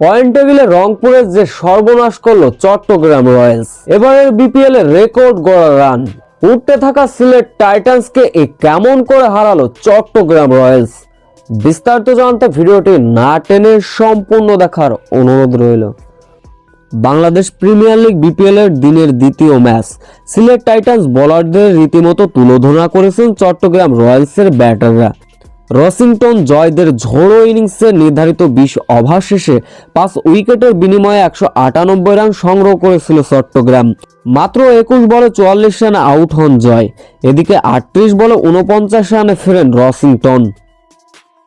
Point টেবিলে রংপুরের যে সর্বনাশ করল চট্টগ্রাম রয়্যালস, এবারের বিপিএল এর রেকর্ড গড়া রান। উঠতে থাকা সিলেট টাইটান্সকে এ কেমন করে হারালো চট্টগ্রাম রয়্যালস? বিস্তারিত জানতে ভিডিওটি না টেনে সম্পূর্ণ দেখার অনুরোধ রইল। বাংলাদেশ প্রিমিয়ার লিগ বিপিএল এর দিনের দ্বিতীয় ম্যাচ, সিলেট টাইটান্স বোলারদের রীতিমতো তুলোধনা করেছেন চট্টগ্রাম রয়্যালসের ব্যাটাররা। রসিংটন জয়দের ঝোড়ো ইনিংসে নির্ধারিত বিশ ওভার শেষে পাঁচ উইকেটের বিনিময়ে একশো আটানব্বই রান সংগ্রহ করেছিল চট্টগ্রাম। মাত্র একুশ বলে চুয়াল্লিশ রানে আউট হন জয়। এদিকে আটত্রিশ বলে উনপঞ্চাশ রানে ফেরেন রসিংটন।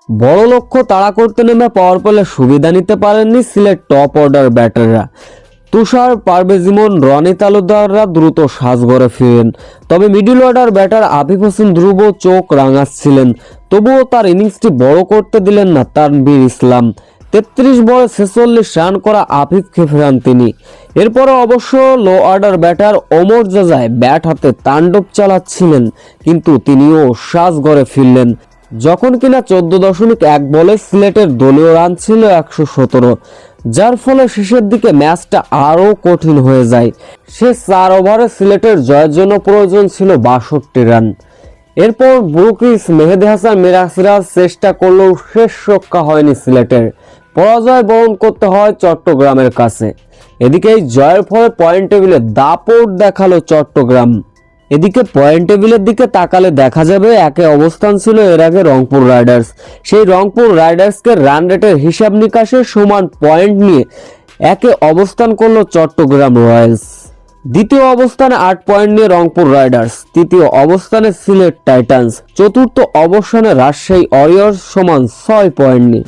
বড় লক্ষ্য তাড়া করতে নেমে পাওয়ার প্লে সুবিধা নিতে পারেননি সিলেট টপ অর্ডার ব্যাটাররা তুষার পারভেজ ইমন রনি তালুকদাররা দ্রুত সাজঘরে ফিরেন। তবে middle order batter Afif Hossain Dhruba চোখ রাঙাচ্ছিলেন। তবুও তার ইনিংসটি বড় করতে দিলেন না তানবীর ইসলাম। তেত্রিশ বলে ছেচল্লিশ রান করা আফিফকে ফেরান তিনি। এরপরে অবশ্য low order batter Omarzai bat হাতে তাণ্ডব চালাচ্ছিলেন, কিন্তু তিনিও সাজঘরে ফিরলেন। যখন কিনা চোদ্দ দশমিক এক বলে সিলেটের দলীয় রান ছিল একশো সতেরো, যার ফলে শেষের দিকে ম্যাচটা আরও কঠিন হয়ে যায়। সে চার ওভারে সিলেটের জয়ের জন্য প্রয়োজন ছিল বাষট্টি রান। এরপর ব্রুকিস মেহেদি হাসান মিরাসিরাজ চেষ্টা করলেও শেষ রক্ষা হয়নি সিলেটের। পরাজয় বরণ করতে হয় চট্টগ্রামের কাছে। এদিকে এই জয়ের ফলে পয়েন্ট টেবিলে দাপট দেখাল চট্টগ্রাম। এদিকে পয়েন্ট টেবিলের দিকে তাকালে দেখা যাবে একে অবস্থান ছিল এর আগে রংপুর রাইডার্স। সেই রংপুর রাইডার্সকে রান রেটের হিসাব নিকাশে সমান পয়েন্ট নিয়ে একে অবস্থান করল চট্টগ্রাম রয়্যালস। দ্বিতীয় অবস্থানে আট পয়েন্ট নিয়ে রংপুর রাইডার্স। তৃতীয় অবস্থানে সিলেট টাইটান্স। চতুর্থ অবস্থানে রাজশাহী ওয়ারিয়র্স সমান ছয় পয়েন্ট নিয়ে।